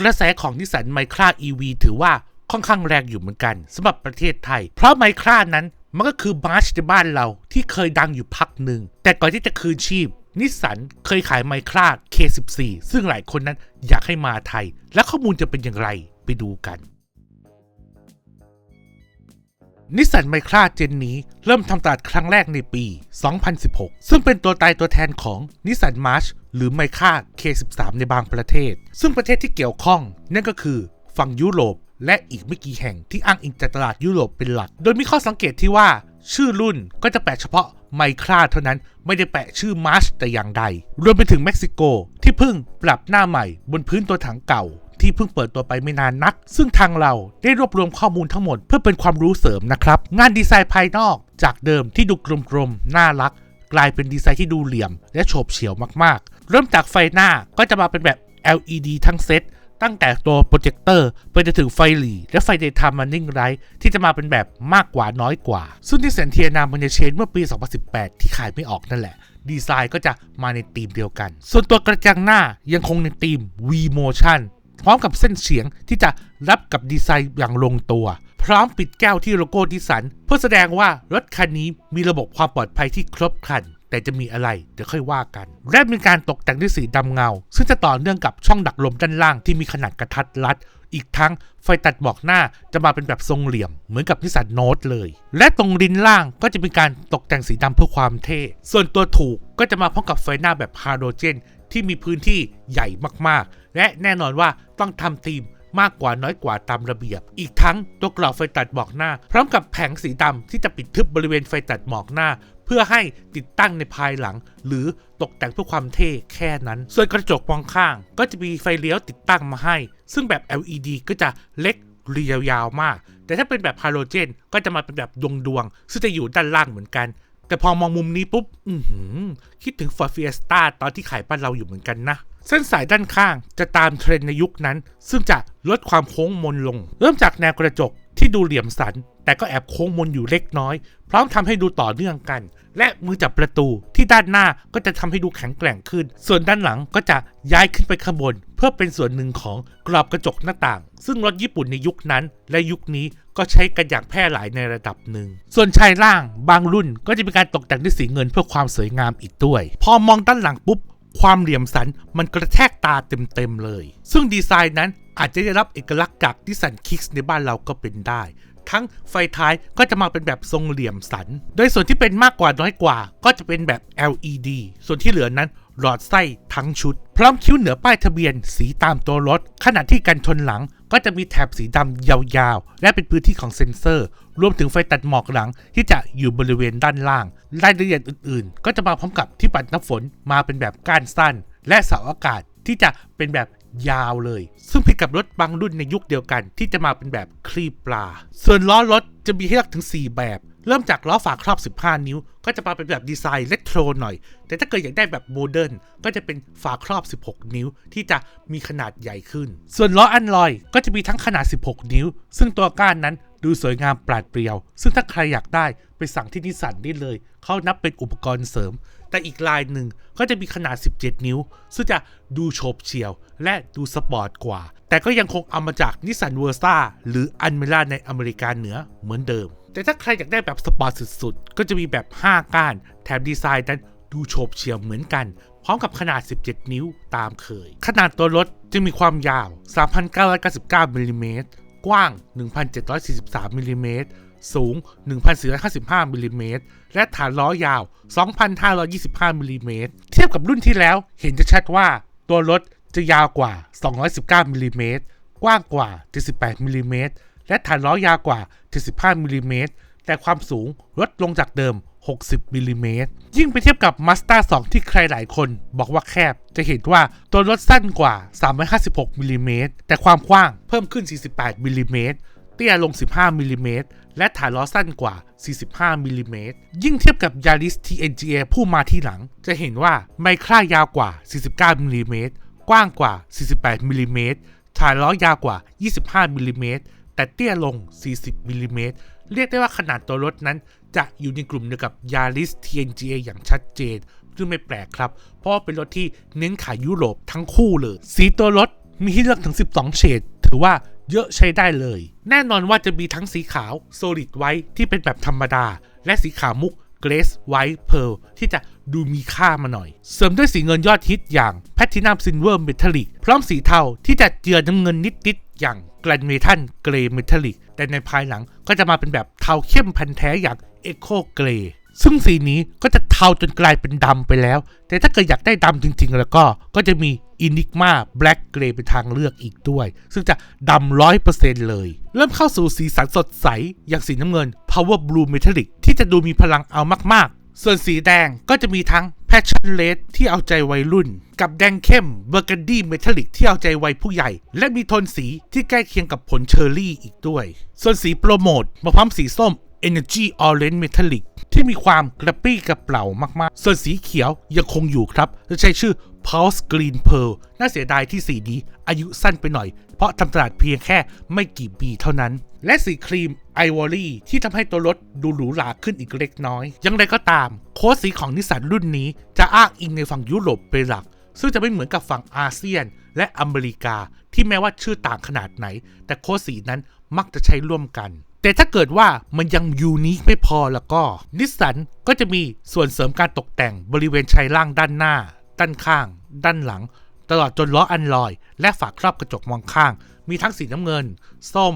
กระแสของนิสสันไมคราอีวีถือว่าค่อนข้างแรงอยู่เหมือนกันสำหรับประเทศไทย เพราะไมครานั้นมันก็คือมาร์ชในบ้านเราที่เคยดังอยู่พักหนึ่ง แต่ก่อนที่จะคืนชีพ นิสสันเคยขายไมครา K14 ซึ่งหลายคนนั้นอยากให้มาไทย และข้อมูลจะเป็นอย่างไรไปดูกัน นิสสันไมคราเจนนี้เริ่มทำตลาดครั้งแรกในปี 2016 ซึ่งเป็นตัวตายตัวแทนของนิสสันมาร์ชหรือไมครา K13 ในบางประเทศ ซึ่งประเทศที่เกี่ยวข้อง นั่นก็คือฝั่งยุโรป และอีกไม่กี่แห่งที่อ้างอิงจากตลาดยุโรปเป็นหลัก โดยมีข้อสังเกตที่ว่า ชื่อรุ่นก็จะแปะเฉพาะไมคราเท่านั้นไม่ได้แปะชื่อมาร์ชแต่อย่างใด รวมไปถึงเม็กซิโกที่เพิ่งปรับหน้าใหม่บนพื้นตัวถังเก่า ที่เพิ่งเปิดตัวไปไม่นานนัก ซึ่งทางเราได้รวบรวมข้อมูลทั้งหมดเพื่อเป็นความรู้เสริมนะครับ งานดีไซน์ภายนอกจากเดิมที่ดูกลมๆ น่ารัก กลายเป็นดีไซน์ที่ดูเหลี่ยม และโฉบเฉี่ยวมากๆ เริ่มจากไฟหน้าก็จะมาเป็นแบบ LED ทั้งเซตตั้งแต่ตัวโปรเจคเตอร์ไปจนถึงไฟหลีและไฟเดย์ไทม์มันนิ่งไรที่จะมาเป็นแบบมากกว่าน้อยกว่า ซึ่งที่เซนเทียนามันจะเชนเมื่อปี 2018 ที่ขายไม่ออกนั่นแหละ ดีไซน์ก็จะมาในธีมเดียวกัน ส่วนตัวกระจังหน้ายังคงในธีม V Motion พร้อมกับเส้นเสียงที่จะรับกับดีไซน์อย่างลงตัว พร้อมปิดแก้วที่โลโก้ดิสัน เพื่อแสดงว่ารถคันนี้มีระบบความปลอดภัยที่ครบครัน แต่จะมีอะไรเดี๋ยวค่อยว่ากัน และมีการตกแต่งด้วยสีดำเงา ซึ่งจะต่อเนื่องกับช่องดักลมด้านล่างที่มีขนาดกระทัดรัด อีกทั้งไฟตัดบอกหน้าจะมาเป็นแบบทรงเหลี่ยม เหมือนกับนิสสันโนตเลย และตรงลิ้นล่างก็จะเป็นการตกแต่งสีดำเพื่อความเท่ ส่วนตัวถูกก็จะมาพร้อมกับไฟหน้าแบบฮาโดรเจน ที่มีพื้นที่ใหญ่มากๆ และแน่นอนว่าต้องทำธีมมากกว่าน้อยกว่าตามระเบียบ อีกทั้งตัวกรอบไฟตัดหมอกหน้า พร้อมกับแผงสีดำที่จะปิดทึบบริเวณไฟตัดหมอกหน้า เพื่อให้ติดตั้งในภายหลัง หรือตกแต่งเพื่อความเท่แค่นั้น ส่วนกระจกมองข้าง ก็จะมีไฟเลี้ยวติดตั้งมาให้ ซึ่งแบบ LED ก็จะเล็กเรียวยาวมาก แต่ถ้าเป็นแบบฮาโลเจน ก็จะมาเป็นแบบดวงดวงๆซึ่งจะอยู่ด้านล่างเหมือนกัน แต่พอมองมุมนี้ปุ๊บอืคิดถึงฟอร์เฟียสตาตอนที่ขายบ้านเราอยู่เหมือนกันนะ เส้นสายด้านข้างจะตามเทรนในยุคนั้น ซึ่งจะลดความโค้งมนลง เริ่มจากแนวกระจก ที่ดูเหลี่ยมสัน แต่ก็แอบโค้งมนอยู่เล็กน้อย พร้อมทำให้ดูต่อเนื่องกัน และมือจับประตูที่ด้านหน้าก็จะทำให้ดูแข็งแกร่งขึ้น ส่วนด้านหลังก็จะย้ายขึ้นไปข้างบน เพื่อเป็นส่วนหนึ่งของกรอบกระจกหน้าต่าง ซึ่งรถญี่ปุ่นในยุคนั้นและยุคนี้ก็ใช้กันอย่างแพร่หลายในระดับหนึ่ง ส่วนชายล่างบางรุ่นก็จะมีการตกแต่งด้วยสีเงินเพื่อความสวยงามอีกด้วย พอมองด้านหลังปุ๊บความเหลี่ยมสันมันกระแทกตาเต็มๆเลย ซึ่งดีไซน์นั้น อาจจะได้รับเอกลักษณ์จากดิสันคิกส์ในบ้านเราก็เป็นได้ ทั้งไฟท้ายก็จะมาเป็นแบบทรงเหลี่ยมสัน โดยส่วนที่เป็นมากกว่าน้อยกว่า ก็จะเป็นแบบ LED ส่วนที่เหลือนั้นหลอดไส้ทั้งชุด พร้อมคิ้วเหนือป้ายทะเบียน สีตามตัวรถ ขณะที่กันชนหลังก็จะมีแถบสีดำยาวๆ และเป็นพื้นที่ของเซ็นเซอร์ รวมถึงไฟตัดหมอกหลังที่จะอยู่บริเวณด้านล่าง รายละเอียดอื่นๆ ก็จะมาพร้อมกับที่ปัดน้ำฝนมาเป็นแบบก้านสั้น และเสาอากาศที่จะเป็นแบบ ยาวเลย ซึ่งผิดกับรถบางรุ่นในยุคเดียวกัน ที่จะมาเป็นแบบคลีปปลา ส่วนล้อรถจะมีให้เลือกถึง 4 แบบ เริ่มจากล้อฝาครอบ 15 นิ้ว ก็จะมาเป็นแบบดีไซน์เล็กโทรหน่อย แต่ถ้าเกิดอยากได้แบบโมเดิร์นก็จะเป็นฝาครอบ 16 นิ้ว ที่จะมีขนาดใหญ่ขึ้น ส่วนล้ออันลอยก็จะมีทั้งขนาด 16 นิ้ว ซึ่งตัวก้านนั้นดูสวยงามปราดเปรียว ซึ่งถ้าใครอยากได้ไปสั่งที่นิสสันได้เลย เขานับเป็นอุปกรณ์เสริม แต่อีกลายหนึ่งก็จะมีขนาด 17 นิ้ว ซึ่งจะดูโฉบเฉี่ยว และดูสปอร์ตกว่า แต่ก็ยังคงเอามาจากนิสสันเวอร์ซ่าหรืออันเมล่าในอเมริกาเหนือเหมือนเดิม แต่ถ้าใครอยากได้แบบสปอร์ตสุดๆ ก็จะมีแบบ 5 ก้าน แถมดีไซน์นั้นดูโฉบเฉี่ยวเหมือนกัน พร้อมกับขนาด 17 นิ้วตามเคย ขนาดตัวรถจะมีความยาว 3,999มิลลิเมตรกว้าง 1,743มิลลิเมตร สูง 1,455มิลลิเมตรและฐานล้อยาว 2,525มิลลิเมตรเทียบกับรุ่นที่แล้วเห็นจะชัดว่าตัวรถจะยาวกว่า 219มิลลิเมตรกว้างกว่า 78มิลลิเมตรและฐานล้อยาวกว่า 75มิลลิเมตรแต่ความสูงลดลงจากเดิม 60มิลลิเมตร ยิ่งไปเทียบกับ Mazda 2 ที่ใครหลายคนบอกว่าแคบ จะเห็นว่าตัวรถสั้นกว่า 356มิลลิเมตรแต่ความกว้างเพิ่มขึ้น 48มิลลิเมตรเตี้ยลง 15มิลิเมตร และฐานล้อสั้นกว่า 45มิลลิเมตรยิ่งเทียบกับ Yaris TNGA ผู้มาที่หลัง จะเห็นว่าไมคร่ายาวกว่า 49มิลลิเมตรกว้างกว่า 48มิลลิเมตรฐานล้อยาวกว่า 25มิลลิเมตรแต่เตี้ยลง 40มิลลิเมตรเรียกได้ว่าขนาดตัวรถนั้น จะอยู่ในกลุ่มเดียวกับ Yaris TNGA อย่างชัดเจน ซึ่งไม่แปลกครับ เพราะเป็นรถที่เน้นขายยุโรปทั้งคู่เลย สีตัวรถมีให้เลือกถึง 12 เฉดถือว่า เยอะใช้ได้เลย แน่นอนว่าจะมีทั้งสีขาว Solid White ที่เป็นแบบธรรมดา และสีขาวมุก Grace White Pearl ที่จะดูมีค่ามาหน่อย เสริมด้วยสีเงินยอดฮิตอย่าง Platinum Silver Metallic พร้อมสีเทาที่จะเจือน้ำเงินนิดๆอย่าง Grand Metal Grey Metallic แต่ในภายหลังก็จะมาเป็นแบบเทาเข้มพันธุ์แท้อย่าง Echo Grey ซึ่งสีนี้ก็จะเทาจนกลายเป็นดำไปแล้ว แต่ถ้าเกิดอยากได้ดำจริง ๆ แล้วก็ก็จะมี Enigma Black Grey เป็นทางเลือกอีกด้วย ซึ่งจะดำร้อยเปอร์เซ็นต์เลย เริ่มเข้าสู่สีสันสดใส อย่างสีน้ำเงิน Power Blue Metallic ที่จะดูมีพลังเอามากๆ ส่วนสีแดงก็จะมีทั้ง Passion Red ที่เอาใจวัยรุ่น กับแดงเข้ม Burgundy Metallic ที่เอาใจวัยผู้ใหญ่ และมีโทนสีที่ใกล้เคียงกับผลเชอร์รี่อีกด้วย ส่วนสีโปรโมทมาพร้อมสีส้ม Energy Orange Metallic ที่มีความกระปี้กระเปร่ามากๆ ส่วนสีเขียวยังคงอยู่ครับและใช้ชื่อ Pulse Green Pearl น่าเสียดายที่สีนี้อายุสั้นไปหน่อย เพราะทำตลาดเพียงแค่ไม่กี่ปีเท่านั้น และสีครีม Ivory ที่ทำให้ตัวรถดูหรูหราขึ้นอีกเล็กน้อย ยังไงก็ตาม โค้ดสีของนิสสันรุ่นนี้จะอ้างอิงในฝั่งยุโรปเป็นหลัก ซึ่งจะไม่เหมือนกับฝั่งอาเซียน และอเมริกา ที่แม้ว่าชื่อต่างขนาดไหน แต่โค้ดสีนั้นมักจะใช้ร่วมกัน แต่ถ้าเกิดว่ามันยังยูนิคไม่พอแล้วก็ นิสสันก็จะมีส่วนเสริมการตกแต่งบริเวณชายล่างด้านหน้า ด้านข้าง ด้านหลัง ตลอดจนล้ออันลอย และฝาครอบกระจกมองข้าง มีทั้งสีน้ำเงิน ส้ม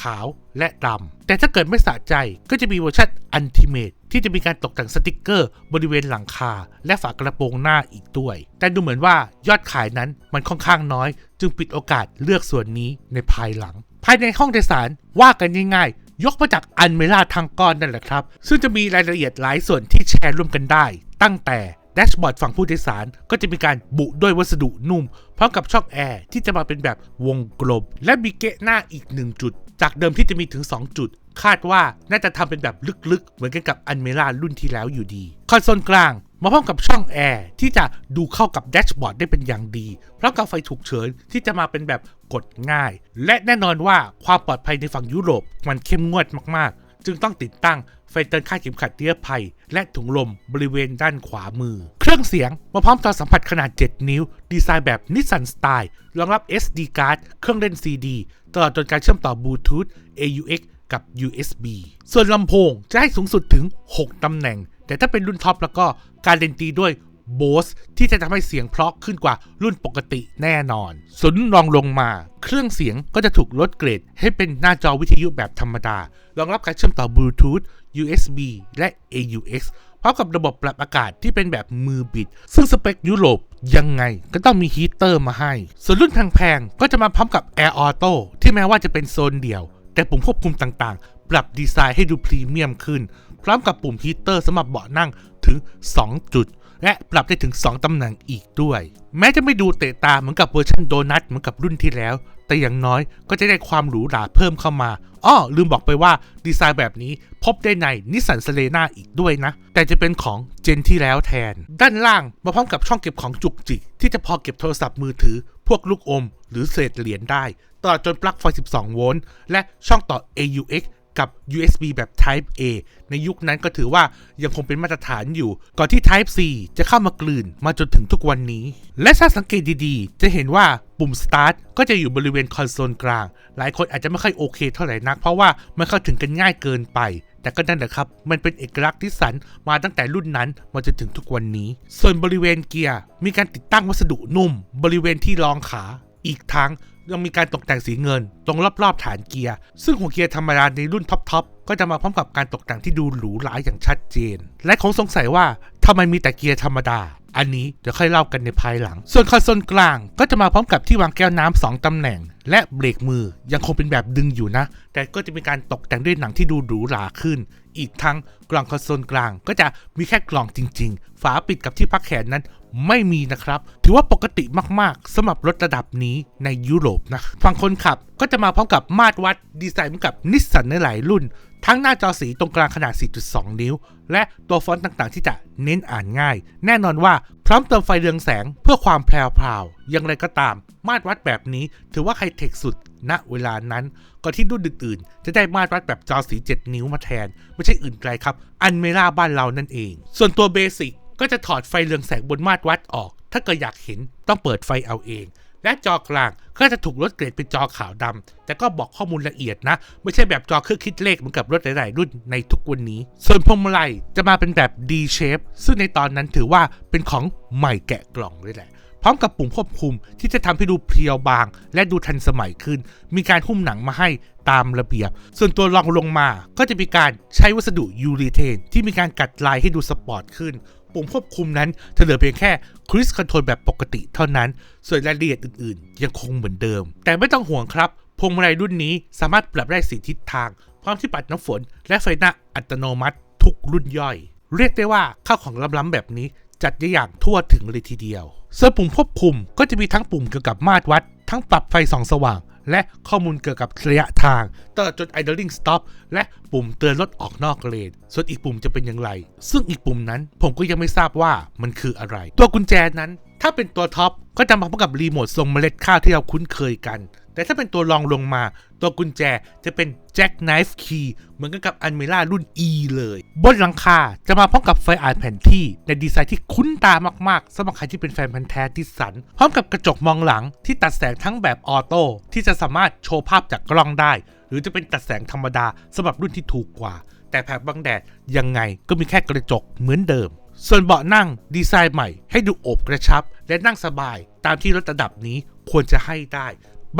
ขาวและดำแต่ถ้าเกิดไม่สะใจก็จะมีเวอร์ชันอันติเมตที่จะมีการตกแต่งสติกเกอร์ บริเวณหลังคา และฝากระโปรงหน้าอีกด้วย แต่ดูเหมือนว่ายอดขายนั้นมันค่อนข้างน้อย จึงปิดโอกาสเลือกส่วนนี้ในภายหลัง ภายในห้องโดยสารว่ากันง่ายๆ ยกมาจากอันเมล่าทางก้อนนั่นแหละครับ ซึ่งจะมีรายละเอียดหลายส่วนที่แชร์ร่วมกันได้ ตั้งแต่แดชบอร์ดฝั่งผู้โดยสารก็จะมีการบุด้วยวัสดุนุ่ม พร้อมกับช่องแอร์ที่จะมาเป็นแบบวงกลม และมีเกะหน้าอีกหนึ่งจุด จากเดิมที่จะมีถึง 2 จุด คาดว่าน่าจะทำเป็นแบบลึกๆ เหมือนกันกับอันเมล่ารุ่นที่แล้วอยู่ดี คอนโซลกลาง มาพร้อมกับช่องแอร์ที่จะดูเข้ากับแดชบอร์ดได้เป็นอย่างดีพร้อมกับไฟฉุกเฉินที่จะมาเป็นแบบกดง่าย และแน่นอนว่าความปลอดภัยในฝั่งยุโรปมันเข้มงวดมากๆ จึงต้องติดตั้งไฟเตือนค่าเข็มขัดนิรภัย และถุงลมบริเวณด้านขวามือ เครื่องเสียงมาพร้อมจอสัมผัสขนาด 7 นิ้ว ดีไซน์แบบนิสสันสไตล์รองรับ SD card เครื่องเล่น CD ตลอดจนการเชื่อมต่อบลูทูธ AUX กับ USB ส่วนลำโพงจะให้สูงสุดถึง 6 ตำแหน่ง แต่ถ้าเป็นรุ่นท็อปแล้วก็การเล่นตีด้วย Bose ที่จะทำให้เสียงเพราะขึ้นกว่ารุ่นปกติแน่นอน ส่วนรุ่นรองลงมา เครื่องเสียงก็จะถูกลดเกรด ให้เป็นหน้าจอวิทยุแบบธรรมดา รองรับการเชื่อมต่อบลูทูธ USB และ AUX พร้อมกับระบบปรับอากาศที่เป็นแบบมือบิด ซึ่งสเปคยุโรปยังไงก็ต้องมีฮีเตอร์มาให้ ส่วนรุ่นแพงๆก็จะมาพร้อมกับ Air Auto ที่แม้ว่าจะเป็นโซนเดียว แต่ปุ่มควบคุมต่างๆ ปรับดีไซน์ให้ดูพรีเมียมขึ้น พร้อมกับปุ่มฮีเตอร์สำหรับเบาะนั่งถึง 2 จุด และปรับได้ถึง 2 ตำแหน่งอีกด้วย แม้จะไม่ดูเตะตาเหมือนกับเวอร์ชันโดนัทเหมือนกับรุ่นที่แล้ว แต่อย่างน้อยก็จะได้ความหรูหราเพิ่มเข้ามาอ้อลืมบอกไปว่าดีไซน์แบบนี้พบได้ในนิสสันเซเลนาอีกด้วยนะ แต่จะเป็นของเจนที่แล้วแทน ด้านล่างมาพร้อมกับช่องเก็บของจุกจิก ที่จะพอเก็บโทรศัพท์มือถือ พวกลูกอม หรือเศษเหรียญได้ตลอดจนปลั๊กไฟ 12 โวลต์ และช่องต่อ AUX กับ USB แบบ Type A ในยุคนั้นก็ถือว่ายังคงเป็นมาตรฐานอยู่ ก่อนที่ Type C จะเข้ามากลืนมาจนถึงทุกวันนี้ และถ้าสังเกตดีๆ จะเห็นว่าปุ่ม Start ก็จะอยู่บริเวณคอนโซลกลาง หลายคนอาจจะไม่ค่อยโอเคเท่าไหร่นัก เพราะว่ามันเข้าถึงกันง่ายเกินไป แต่ก็นั่นแหละครับ มันเป็นเอกลักษณ์ที่สันมาตั้งแต่รุ่นนั้นมาจนถึงทุกวันนี้ ส่วนบริเวณเกียร์มีการติดตั้งวัสดุนุ่ม บริเวณที่รองขา อีกทั้ง ยังมีการตกแต่งสีเงิน ตรงรอบๆฐานเกียร์ ซึ่งหัวเกียร์ธรรมดาในรุ่นท็อปๆก็จะมาพร้อมกับการตกแต่งที่ดูหรูหราอย่างชัดเจน และคงสงสัยว่าทำไมมีแต่เกียร์ธรรมดา อันนี้เดี๋ยวค่อยเล่ากันในภายหลัง ส่วนคอนโซลกลางก็จะมาพร้อมกับที่วางแก้วน้ำสองตำแหน่ง และเบรกมือยังคงเป็นแบบดึงอยู่นะ แต่ก็จะมีการตกแต่งด้วยหนังที่ดูหรูหราขึ้น อีกทั้งกล่องคอนโซลกลาง ก็จะมีแค่กล่องจริง ๆ ฝาปิดกับที่พักแขนนั้นไม่มีนะครับ ถือว่าปกติมากๆสำหรับรถระดับนี้ในยุโรปนะฝั่งคนขับก็จะมาพร้อมกับมาตรวัดดีไซน์เหมือนกับนิสสันในหลายรุ่น ทั้งหน้าจอสีตรงกลางขนาด 4.2 นิ้ว และตัวฟอนต์ต่างๆ ที่จะเน้นอ่านง่าย แน่นอนว่าพร้อมเติมไฟเรืองแสงเพื่อความแพรวๆอย่างไรก็ตาม มาตรวัดแบบนี้ถือว่าไฮเทคสุดณเวลานั้น ก่อนที่รุ่นอื่นๆ จะได้มาตรวัดแบบจอสี 7 นิ้วมาแทน ไม่ใช่อื่นไกลครับ อันเมล่าบ้านเรานั่นเอง ส่วนตัวเบสิกก็จะถอดไฟเรืองแสงบนมาตรวัดออก ถ้าเกิดอยากเห็นต้องเปิดไฟเอาเอง และจอกลางก็จะถูกลดเกรดเป็นจอขาวดำแต่ก็บอกข้อมูลละเอียดนะ ไม่ใช่แบบจอเครื่องคิดเลขเหมือนกับรถหลาย ๆ รุ่นในทุกวันนี้ ส่วนพวงมาลัยจะมาเป็นแบบ D shape ซึ่งในตอนนั้นถือว่าเป็นของใหม่แกะกล่องเลยแหละ พร้อมกับปุ่มควบคุมที่จะทำให้ดูเพรียวบาง และดูทันสมัยขึ้น มีการหุ้มหนังมาให้ตามระเบียบ ส่วนตัวรองลงมาก็จะมีการใช้วัสดุยูรีเทนที่มีการกัดลายให้ดูสปอร์ตขึ้น ปุ่มควบคุมนั้นจะเหลือเพียงแค่คริสคอนโทรลแบบปกติเท่านั้น ส่วนรายละเอียดอื่นๆ ยังคงเหมือนเดิม แต่ไม่ต้องห่วงครับ พวงมาลัยรุ่นนี้สามารถปรับได้สีทิศทาง พร้อมที่ปัดน้ำฝน และไฟหน้าอัตโนมัติทุกรุ่นย่อย เรียกได้ว่าข้าวของล้ำๆแบบนี้จัดได้อย่างทั่วถึงเลยทีเดียวส่วนปุ่มควบคุมก็จะมีทั้งปุ่มเกี่ยวกับมาตรวัด ทั้งปรับไฟส่องสว่าง และข้อมูลเกี่ยวกับระยะทางตลอดจน idling stop และปุ่มเตือนรถออกนอกเลน ส่วนอีกปุ่มจะเป็นอย่างไร ซึ่งอีกปุ่มนั้นผมก็ยังไม่ทราบว่ามันคืออะไร ตัวกุญแจนั้น ถ้าเป็นตัวท็อปก็จะมาพร้อมกับรีโมททรงเมล็ดข้าวที่เราคุ้นเคยกัน แต่ถ้าเป็นตัวรองลงมา ตัวกุญแจจะเป็น Jack Knife Key เหมือนกันกับอันเมล่ารุ่น E เลย บนหลังคาจะมาพร้อมกับไฟอ่านแผนที่ ในดีไซน์ที่คุ้นตามากๆสำหรับใครที่เป็นแฟนพันธ์แท้ที่สัน พร้อมกับกระจกมองหลังที่ตัดแสงทั้งแบบออโต้ที่จะสามารถโชว์ภาพจากกล้องได้ หรือจะเป็นตัดแสงธรรมดาสำหรับรุ่นที่ถูกกว่า แต่แผงบังแดดยังไงก็มีแค่กระจกเหมือนเดิมส่วนเบาะนั่งดีไซน์ใหม่ให้ดูโอบกระชับ และนั่งสบายตามที่รถระดับนี้ควรจะให้ได้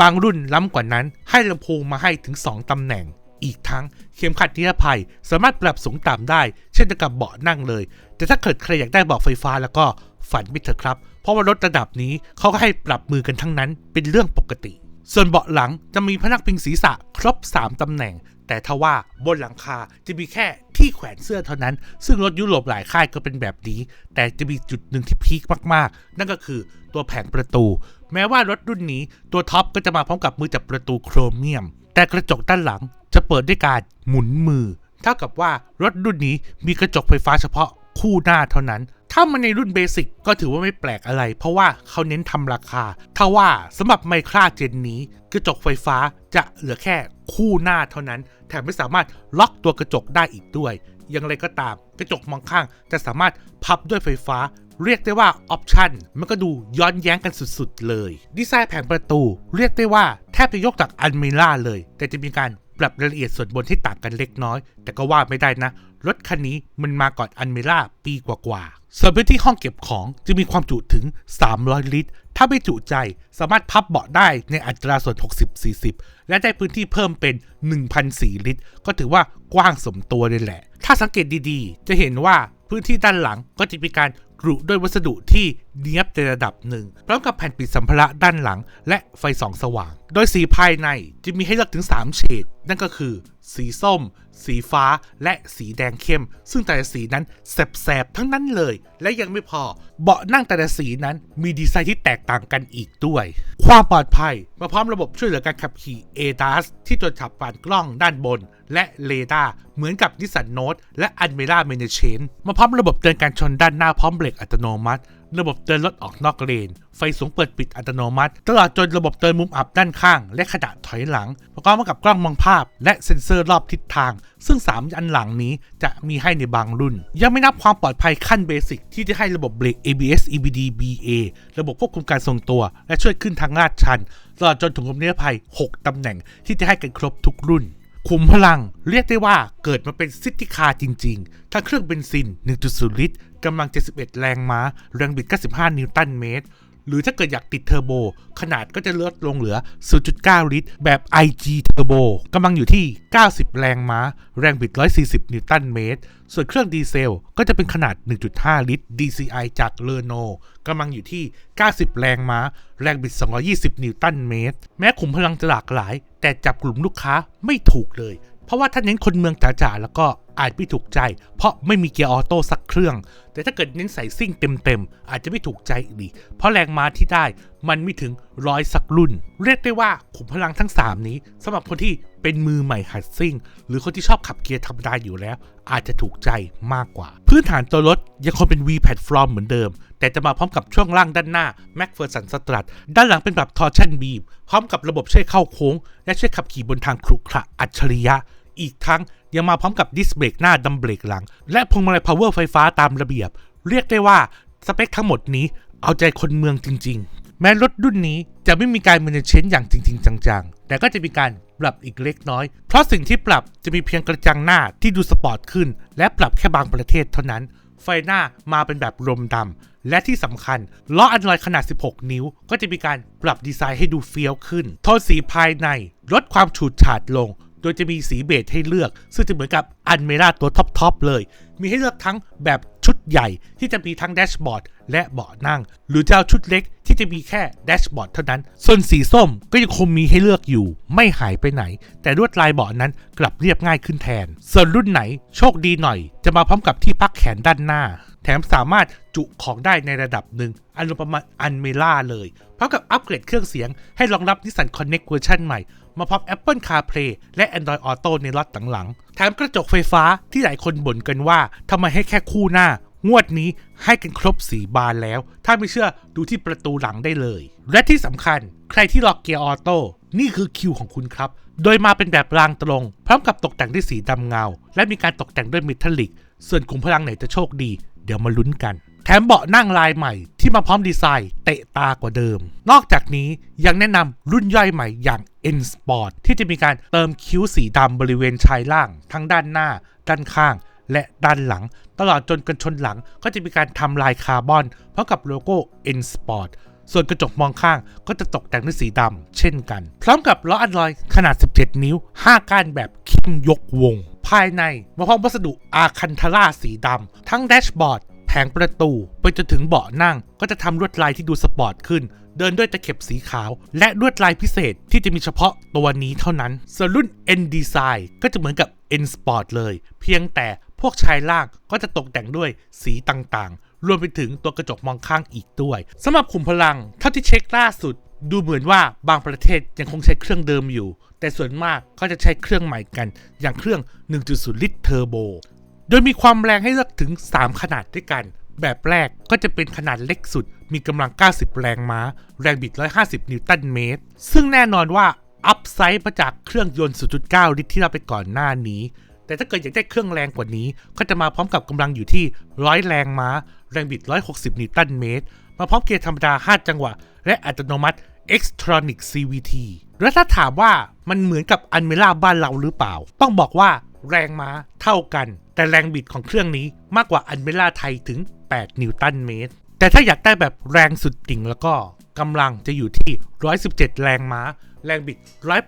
บางรุ่นล้ำกว่านั้นให้ลำโพงมาให้ถึง 2ตำแหน่ง อีกทั้งเข็มขัดนิรภัยสามารถปรับสูงต่ำได้ เช่นกับเบาะนั่งเลย แต่ถ้าเกิดใครอยากได้เบาะไฟฟ้าแล้วก็ฝันไม่เถอะครับ เพราะว่ารถระดับนี้เขาก็ให้ปรับมือกันทั้งนั้นเป็นเรื่องปกติ ส่วนเบาะหลังจะมีพนักพิงศีรษะครบ 3ตำแหน่ง แต่ทว่าบนหลังคาจะมีแค่ที่แขวนเสื้อเท่านั้น ซึ่งรถยุโรปหลายค่ายก็เป็นแบบนี้ แต่จะมีจุดหนึ่งที่พีคมากๆ นั่นก็คือตัวแผงประตู แม้ว่ารถรุ่นนี้ตัวท็อปก็จะมาพร้อมกับมือจับประตูโครเมียม แต่กระจกด้านหลังจะเปิดด้วยการหมุนมือ เท่ากับว่ารถรุ่นนี้มีกระจกไฟฟ้าเฉพาะคู่หน้าเท่านั้น ถ้ามันในรุ่นเบสิกก็ถือว่าไม่แปลกอะไร เพราะว่าเขาเน้นทำราคาถ้าว่าสำหรับไมคราเจนนี้ กระจกไฟฟ้าจะเหลือแค่คู่หน้าเท่านั้น แถมไม่สามารถล็อกตัวกระจกได้อีกด้วย อย่างไรก็ตาม กระจกมองข้างจะสามารถพับด้วยไฟฟ้า เรียกได้ว่าออปชันมันก็ดูย้อนแย้งกันสุด ๆ เลย ดีไซน์แผงประตู เรียกได้ว่าแทบจะยกจากอันเมล่าเลย แต่จะมีการปรับรายละเอียดส่วนบนที่ต่างกันเล็กน้อย แต่ก็ว่าไม่ได้นะ รถคันนี้มันมาก่อนอันเมล่าปีกว่าๆส่วนพื้นที่ห้องเก็บของจะมีความจุถึง 300 ลิตร ถ้าไม่จุใจสามารถพับเบาะได้ในอัตราส่วน 60-40 และได้พื้นที่เพิ่มเป็น 1,004 ลิตร ก็ถือว่ากว้างสมตัวเลยแหละ ถ้าสังเกตดีๆ จะเห็นว่าพื้นที่ด้านหลังก็จะมีการกรุด้วยวัสดุที่เนียบในระดับหนึ่ง พร้อมกับแผ่นปิดสัมภาระด้านหลัง และไฟส่องสว่าง โดยสีภายในจะมีให้เลือกถึง 3 เฉดนั่นก็คือ สีส้ม สีฟ้าและสีแดงเข้ม ซึ่งแต่ละสีนั้นแสบๆทั้งนั้นเลย และยังไม่พอ เบาะนั่งแต่ละสีนั้นมีดีไซน์ที่แตกต่างกันอีกด้วย ความปลอดภัยมาพร้อมระบบช่วยเหลือการขับขี่ ADAS ที่ตรวจจับผ่านกล้องด้านบน และเรดาร์เหมือนกับนิสสันโนตและอันเมล่าเมเนเชนมาพร้อมระบบเตือนการชนด้านหน้าพร้อมเบรกอัตโนมัติ ระบบเตือนรถออกนอกเลน ไฟสูงเปิดปิดอัตโนมัติ ตลอดจนระบบเตือนมุมอับด้านข้าง และขณะถอยหลัง ประกอบกับกล้องมองภาพ และเซ็นเซอร์รอบทิศทาง ซึ่ง 3 อันหลังนี้จะมีให้ในบางรุ่น ยังไม่นับความปลอดภัยขั้นเบสิกที่จะให้ระบบเบรก ABS EBD BA ระบบควบคุมการทรงตัว และช่วยขึ้นทางลาดชัน ตลอดจนถุงลมนิรภัย 6 ตำแหน่งที่จะให้กันครบทุกรุ่น ขุมพลังเรียกได้ว่าเกิดมาเป็นซิติคาจริงๆ ทั้งเครื่องเบนซิน 1.0 ลิตร กำลัง 71 แรงม้า แรงบิด 95 นิวตันเมตร หรือถ้าเกิดอยากติดเทอร์โบ ขนาดก็จะลดลงเหลือ 0.9 ลิตร แบบ IG Turbo กำลังอยู่ที่ 90 แรงม้า แรงบิด 140 นิวตันเมตร ส่วนเครื่องดีเซลก็จะเป็นขนาด 1.5 ลิตร DCI จากเลโนกำลังอยู่ที่ 90 แรงม้า แรงบิด 220 นิวตันเมตร แม้ขุมพลังจะหลากหลาย แต่จับกลุ่มลูกค้าไม่ถูกเลย เพราะว่าถ้าเน้นคนเมืองจ๋าๆแล้วก็อาจไม่ถูกใจ เพราะไม่มีเกียร์ออโต้สักเครื่อง แต่ถ้าเกิดเน้นใส่ซิ่งเต็มๆ อาจจะไม่ถูกใจอีกดีเพราะแรงม้าที่ได้มันไม่ถึงร้อยสักรุ่น เรียกได้ว่าขุมพลังทั้ง 3 นี้สำหรับคนที่เป็นมือใหม่หัดซิ่ง หรือคนที่ชอบขับเกียร์ธรรมดาอยู่แล้ว อาจจะถูกใจมากกว่า พื้นฐานตัวรถยังคงเป็น V platform เหมือนเดิม แต่จะมาพร้อมกับช่วงล่างด้านหน้า MacPherson Strut ด้านหลังเป็นแบบ Torsion Beam พร้อมกับระบบช่วยเข้าโค้ง และช่วยขับขี่บนทางครุขระอัจฉริยะ อีกทั้งยังมาพร้อมกับดิสเบรกหน้าดัมเบรกหลัง และพวงมาลัย power ไฟฟ้าตามระเบียบ เรียกได้ว่าสเปคทั้งหมดนี้เอาใจคนเมืองจริง ๆ แม้รถรุ่นนี้จะไม่มีการเมนเชนอย่างจริง ๆ จังๆ แต่ก็จะมีการปรับอีกเล็กน้อย เพราะสิ่งที่ปรับจะมีเพียงกระจังหน้าที่ดูสปอร์ตขึ้น และปรับแค่บางประเทศเท่านั้น ไฟหน้ามาเป็นแบบรมดำ และที่สำคัญล้ออันลอยขนาด 16 นิ้ว ก็จะมีการปรับดีไซน์ให้ดูเฟี้ยวขึ้น โทนสีภายในลดความฉูดฉาดลง โดยจะมีสีเบจให้เลือก ซึ่งจะเหมือนกับอันเมราตัวท็อปๆเลย มีให้เลือกทั้งแบบชุดใหญ่ที่จะมีทั้งแดชบอร์ดและเบาะนั่ง หรือจะเอาชุดเล็กที่จะมีแค่แดชบอร์ดเท่านั้น ส่วนสีส้มก็ยังคงมีให้เลือกอยู่ ไม่หายไปไหน แต่ลวดลายเบาะนั้นกลับเรียบง่ายขึ้นแทน ส่วนรุ่นไหนโชคดีหน่อย จะมาพร้อมกับที่พักแขนด้านหน้า มสามารถจุของได้ในระดับหนึ่งอารมณ์ประมาณอันเมล่าเลยพร้อมกับอัปเกรดเครื่องเสียงให้รองรับ Nissan Connect เวอร์ชันใหม่ มาพร้อม Apple CarPlay และ Android Auto ในล็อตหลังๆแถมกระจกไฟฟ้าที่หลายคนบ่นกันว่าทำไมให้แค่คู่หน้างวดนี้ให้กันครบสีบานแล้ว ถ้าไม่เชื่อดูที่ประตูหลังได้เลย และที่สำคัญใครที่รอกเกียร์ออโต้นี่คือคิวของคุณครับ โดยมาเป็นแบบรางตรง พร้อมกับตกแต่งด้วยสีดำเงา และมีการตกแต่งด้วยเมทัลลิก ส่วนขุมพลังไหนจะโชคดี ดี๋ยวมาลุ้นกัน แถมเบาะนั่งลายใหม่ที่มาพร้อมดีไซน์เตะตากว่าเดิม นอกจากนี้ยังแนะนำรุ่นย่อยใหม่อย่าง N Sport ที่จะมีการเติมคิ้วสีดำบริเวณชายล่าง ทั้งด้านหน้า ด้านข้าง และด้านหลัง ตลอดจนกันชนหลังก็จะมีการทำลายคาร์บอนพร้อมกับโลโก้ N Sport ส่วนกระจกมองข้างก็จะตกแต่งด้วยสีดำเช่นกัน พร้อมกับล้ออันลอยขนาด 17 นิ้ว 5 ก้านแบบเข้มยกวง ภายในมาพร้อมวัสดุอาคันทาร่าสีดำ ทั้งแดชบอร์ด แผงประตู ไปจนถึงเบาะนั่ง ก็จะทำลวดลายที่ดูสปอร์ตขึ้น เดินด้วยตะเข็บสีขาว และลวดลายพิเศษที่จะมีเฉพาะตัวนี้เท่านั้นส่วนรุ่น N Design ก็จะเหมือนกับ N Sport เลย เพียงแต่พวกชายล่างก็จะตกแต่งด้วยสีต่างๆ รวมไปถึงตัวกระจกมองข้างอีกด้วยสำหรับขุมพลังเท่าที่เช็คล่าสุด ดูเหมือนว่าบางประเทศยังคงใช้เครื่องเดิมอยู่ แต่ส่วนมากก็จะใช้เครื่องใหม่กัน อย่างเครื่อง 1.0 ลิตรเทอร์โบ โดยมีความแรงให้เลือกถึง 3 ขนาดด้วยกัน แบบแรกก็จะเป็นขนาดเล็กสุด มีกำลัง 90 แรงม้า แรงบิด 150 นิวตันเมตร ซึ่งแน่นอนว่าอัพไซด์มาจากเครื่องยนต์ 0.9 ลิตรที่เราไปก่อนหน้านี้ แต่ถ้าเกิดอยากได้เครื่องแรงกว่านี้ ก็จะมาพร้อมกับกำลังอยู่ที่ 100 แรงม้า แรงบิด 160 นิวตันเมตร มาพร้อมเกียร์ธรรมดา 5 จังหวะ และอัตโนมัติ Xtronic CVT แล้วถ้าถามว่ามันเหมือนกับอันเมล่าบ้านเราหรือเปล่า ต้องบอกว่าแรงม้าเท่ากัน แต่แรงบิดของเครื่องนี้มากกว่าอันเมล่าไทยถึง 8 นิวตันเมตร แต่ถ้าอยากได้แบบแรงสุดติ่งแล้วก็กำลังจะอยู่ที่ 117 แรงม้า แรงบิด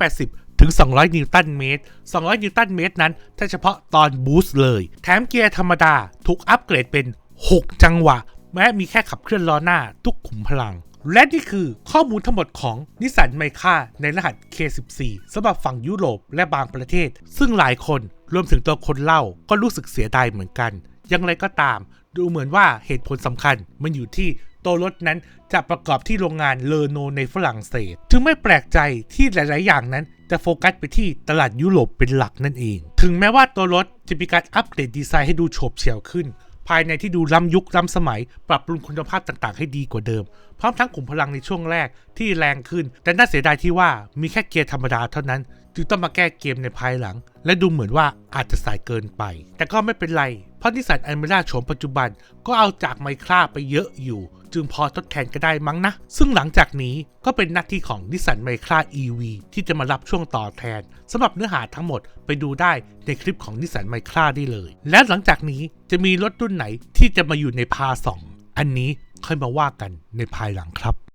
180 ถึง 200 นิวตันเมตร 200 นิวตันเมตรนั้นถ้าเฉพาะตอนบูสต์เลย แถมเกียร์ธรรมดาถูกอัปเกรดเป็น 6 จังหวะ แม้มีแค่ขับเคลื่อนล้อหน้าทุกขุมพลัง และนี่คือข้อมูลทั้งหมดของนิสสันไมค่าในรหัส K14 สำหรับฝั่งยุโรปและบางประเทศ ซึ่งหลายคนรวมถึงตัวคนเล่าก็รู้สึกเสียดายเหมือนกัน อย่างไรก็ตาม ดูเหมือนว่าเหตุผลสำคัญมันอยู่ที่ตัวรถนั้นจะประกอบที่โรงงานเลโนในฝรั่งเศสจึงไม่แปลกใจที่หลาย ๆ อย่างนั้น จะโฟกัสไปที่ตลาดยุโรปเป็นหลักนั่นเอง ถึงแม้ว่าตัวรถจะมีการอัปเกรดดีไซน์ให้ดูโฉบเฉี่ยวขึ้น ภายในที่ดูล้ำยุคล้ำสมัย ปรับปรุงคุณภาพต่างๆ ให้ดีกว่าเดิม พร้อมทั้งขุมพลังในช่วงแรกที่แรงขึ้น แต่น่าเสียดายที่ว่ามีแค่เกียร์ธรรมดาเท่านั้น จึงต้องมาแก้เกมในภายหลัง และดูเหมือนว่าอาจจะสายเกินไป แต่ก็ไม่เป็นไร เพราะนิสสันอันเมร่าโฉมปัจจุบันก็เอาจากไมคราไปเยอะอยู่ จึงพอทดแทนก็ได้มั้งนะ ซึ่งหลังจากนี้ก็เป็นหน้าที่ของนิสสันไมครา EV ที่จะมารับช่วงต่อแทนสำหรับเนื้อหาทั้งหมดไปดูได้ในคลิปของนิสสันไมคราได้เลย และหลังจากนี้จะมีรถรุ่นไหนที่จะมาอยู่ในพาสองอันนี้ค่อยมาว่ากันในภายหลังครับ